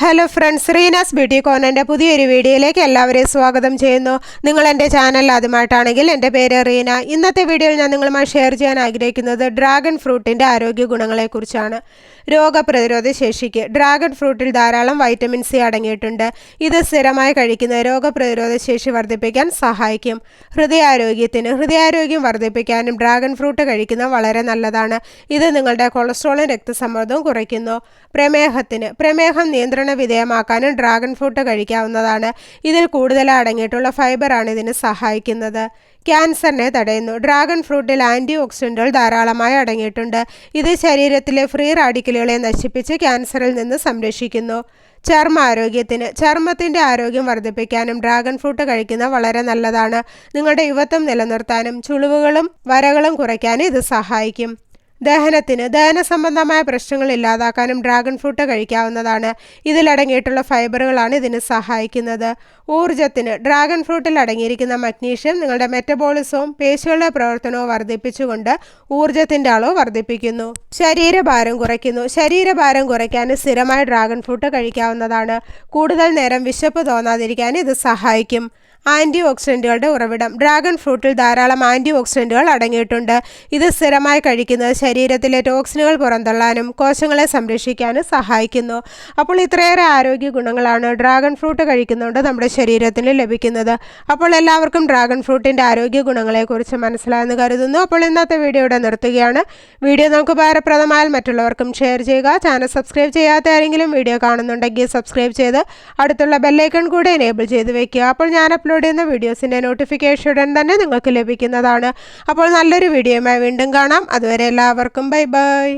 Hello friends Reena's beauty കോർണറിന്റെ പുതിയൊരു വീഡിയോയിലേക്ക് എല്ലാവരെയും സ്വാഗതം ചെയ്യുന്നു. നിങ്ങൾ എന്റെ ചാനൽ ആദ്യമായിട്ടാണെങ്കിൽ എന്റെ പേര് റീന ഇന്നത്തെ വീഡിയോയിൽ ഞാൻ നിങ്ങളുമായി ഷെയർ ചെയ്യാൻ ആഗ്രഹിക്കുന്നത് ഡ്രാഗൺ ഫ്രൂട്ടിന്റെ ആരോഗ്യ ഗുണങ്ങളെക്കുറിച്ചാണ്. രോഗപ്രതിരോധ ശേഷിക്ക് ഡ്രാഗൺ ഫ്രൂട്ടിൽ ധാരാളം വൈറ്റമിൻ സി അടങ്ങിയിട്ടുണ്ട്. ഇത് സ്ഥിരമായി കഴിക്കുന്ന രോഗപ്രതിരോധ ശേഷി വർദ്ധിപ്പിക്കാൻ സഹായിക്കും. ഹൃദയാരോഗ്യത്തിന് ഹൃദയാരോഗ്യം വർദ്ധിപ്പിക്കാനും ഡ്രാഗൺ ഫ്രൂട്ട് കഴിക്കുന്നത് വളരെ നല്ലതാണ്. ഇത് നിങ്ങളുടെ കൊളസ്ട്രോളും രക്തസമ്മർദ്ദവും കുറയ്ക്കുന്നു. പ്രമേഹത്തിന് പ്രമേഹം നിയന്ത്രണ വിധേയമാക്കാനും ഡ്രാഗൺ ഫ്രൂട്ട് കഴിക്കാവുന്നതാണ്. ഇതിൽ കൂടുതൽ അടങ്ങിയിട്ടുള്ള ഫൈബറാണ് ഇതിന് സഹായിക്കുന്നത്. ക്യാൻസറിനെ തടയുന്നു. ഡ്രാഗൺ ഫ്രൂട്ടിൽ ആന്റി ഓക്സിഡന്റുകൾ ധാരാളമായി അടങ്ങിയിട്ടുണ്ട്. ഇത് ശരീരത്തിലെ ഫ്രീ റാഡിക്കലുകളെ നശിപ്പിച്ച് ക്യാൻസറിൽ നിന്ന് സംരക്ഷിക്കുന്നു. ചർമ്മ ആരോഗ്യത്തിന് ചർമ്മത്തിന്റെ ആരോഗ്യം വർദ്ധിപ്പിക്കാനും ഡ്രാഗൺ ഫ്രൂട്ട് കഴിക്കുന്ന വളരെ നല്ലതാണ്. നിങ്ങളുടെ യുവത്വം നിലനിർത്താനും ചുളിവുകളും വരകളും കുറയ്ക്കാനും ഇത് സഹായിക്കും. ദഹനത്തിന് ദഹന സംബന്ധമായ പ്രശ്നങ്ങൾ ഇല്ലാതാക്കാനും ഡ്രാഗൺ ഫ്രൂട്ട് കഴിക്കാവുന്നതാണ്. ഇതിലടങ്ങിയിട്ടുള്ള ഫൈബറുകളാണ് ഇതിന് സഹായിക്കുന്നത്. ഊർജത്തിന് ഡ്രാഗൺ ഫ്രൂട്ടിൽ അടങ്ങിയിരിക്കുന്ന മഗ്നീഷ്യം നിങ്ങളുടെ മെറ്റബോളിസവും പേശികളുടെ പ്രവർത്തനവും വർദ്ധിപ്പിച്ചുകൊണ്ട് ഊർജത്തിന്റെ അളവ് വർദ്ധിപ്പിക്കുന്നു. ശരീരഭാരം കുറയ്ക്കുന്നു. ശരീരഭാരം കുറയ്ക്കാൻ സ്ഥിരമായി ഡ്രാഗൺ ഫ്രൂട്ട് കഴിക്കാവുന്നതാണ്. കൂടുതൽ നേരം വിശപ്പ് തോന്നാതിരിക്കാൻ ഇത് സഹായിക്കും. ആന്റി ഓക്സിഡന്റുകളുടെ ഉറവിടം. ഡ്രാഗൺ ഫ്രൂട്ടിൽ ധാരാളം ആന്റി ഓക്സിഡന്റുകൾ അടങ്ങിയിട്ടുണ്ട്. ഇത് സ്ഥിരമായി കഴിക്കുന്നത് ശരീരത്തിലെ ടോക്സിനുകൾ പുറന്തള്ളാനും കോശങ്ങളെ സംരക്ഷിക്കാനും സഹായിക്കുന്നു. അപ്പോൾ ഇത്രയേറെ ആരോഗ്യ ഗുണങ്ങളാണ് ഡ്രാഗൺ ഫ്രൂട്ട് കഴിക്കുന്നതുകൊണ്ട് നമ്മുടെ ശരീരത്തിന് ലഭിക്കുന്നത്. അപ്പോൾ എല്ലാവർക്കും ഡ്രാഗൺ ഫ്രൂട്ടിന്റെ ആരോഗ്യ ഗുണങ്ങളെക്കുറിച്ച് മനസ്സിലായെന്ന് കരുതുന്നു. അപ്പോൾ ഇന്നത്തെ വീഡിയോ ഇവിടെ നിർത്തുകയാണ്. വീഡിയോ നമുക്ക് ഉപകാരപ്രദമായാൽ മറ്റുള്ളവർക്കും ഷെയർ ചെയ്യുക. ചാനൽ സബ്സ്ക്രൈബ് ചെയ്യാത്ത ആരെങ്കിലും വീഡിയോ കാണുന്നുണ്ടെങ്കിൽ സബ്സ്ക്രൈബ് ചെയ്ത് അടുത്തുള്ള ബെല്ലൈക്കൺ കൂടെ എനേബിൾ ചെയ്ത് വെക്കുക. അപ്പോൾ ഞാൻ അപ്ലോഡ് ചെയ്യുന്ന വീഡിയോസിന്റെ നോട്ടിഫിക്കേഷൻ ഉടൻ തന്നെ നിങ്ങൾക്ക് ലഭിക്കുന്നതാണ്. അപ്പോൾ നല്ലൊരു വീഡിയോയുമായി വീണ്ടും കാണാം. അതുവരെ എല്ലാവർക്കും ബൈ ബൈ.